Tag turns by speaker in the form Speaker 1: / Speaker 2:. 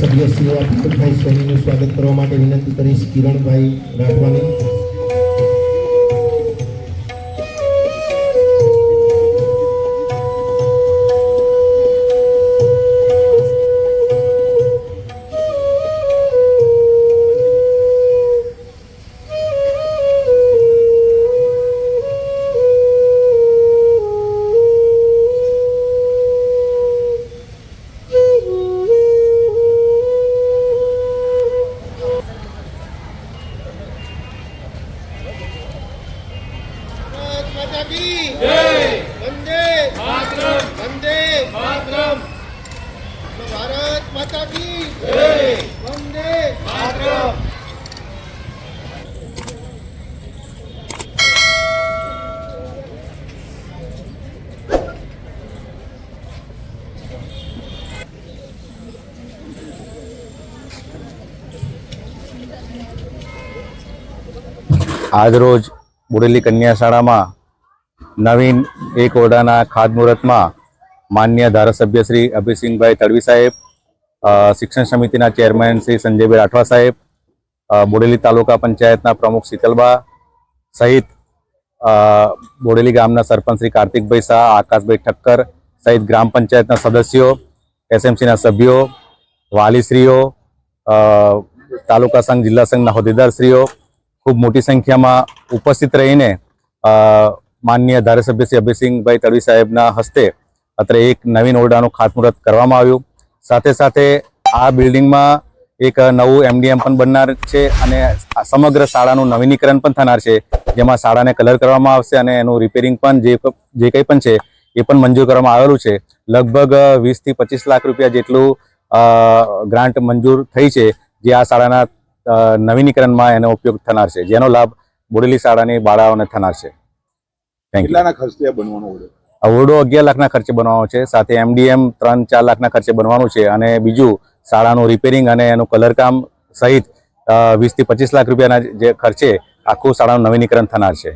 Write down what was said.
Speaker 1: સભ્ય શ્રી સોનીનું સ્વાગત કરવા માટે વિનંતી કરીશ કિરણભાઈ રાઠવાની.
Speaker 2: माता की जय वंदे मातरम वंदे मातरम भारत माता की जय वंदे मातरम
Speaker 3: આજરોજ બોડેલી કન્યા શાળામાં નવીન એક ઓરડાના ખાતમુહૂર્તમાં માન્ય ધારાસભ્ય શ્રી અભિસિંહભાઈ તડવી સાહેબ શિક્ષણ સમિતિના ચેરમેન શ્રી સંજયભાઈ રાઠવા સાહેબ બોડેલી તાલુકા પંચાયતના પ્રમુખ શીતલબા સહિત બોડેલી ગામના સરપંચ શ્રી કાર્તિકભાઈ શાહ, આકાશભાઈ ઠક્કર સહિત ગ્રામ પંચાયતના સદસ્યો, એસએમસીના સભ્યો, વાલીશ્રીઓ તાલુકા સંઘ, જિલ્લા સંઘના હોદ્દેદારશ્રીઓ ખૂબ મોટી સંખ્યામાં ઉપસ્થિત રહીને માનનીય ધારાસભ્ય શ્રી અભયસિંહભાઈ તડવી સાહેબના હસ્તે અત્રે એક નવીન ઓરડાનું ખાતમુહૂર્ત કરવામાં આવ્યું. સાથે સાથે આ બિલ્ડિંગમાં એક નવું એમડીએમ પણ બનનાર છે અને સમગ્ર શાળાનું નવીનીકરણ પણ થનાર છે. જેમાં શાળાને કલર કરવામાં આવશે અને એનું રિપેરિંગ પણ જે જે કંઈ પણ છે એ પણ મંજૂર કરવામાં આવેલું છે. લગભગ વીસથી પચીસ લાખ રૂપિયા જેટલું ગ્રાન્ટ મંજૂર થઈ છે જે આ શાળાના નવીનીકરણમાં એનો ઉપયોગ થનાર છે. જેનો લાભ બોડેલી શાળાની બાળાઓને થનાર છે.
Speaker 4: કેટલાના ખર્ચે આ બનવાનો ઓરડો
Speaker 3: આ ઓરડો અગિયાર લાખના ખર્ચે બનવાનો છે સાથે એમડીએમ ત્રણ ચાર લાખના ખર્ચે બનવાનું છે અને બીજું શાળાનું રિપેરિંગ અને એનું કલર કામ સહિત વીસથી પચીસ લાખ રૂપિયાના જે ખર્ચે આખું શાળાનું નવીનીકરણ થનાર છે.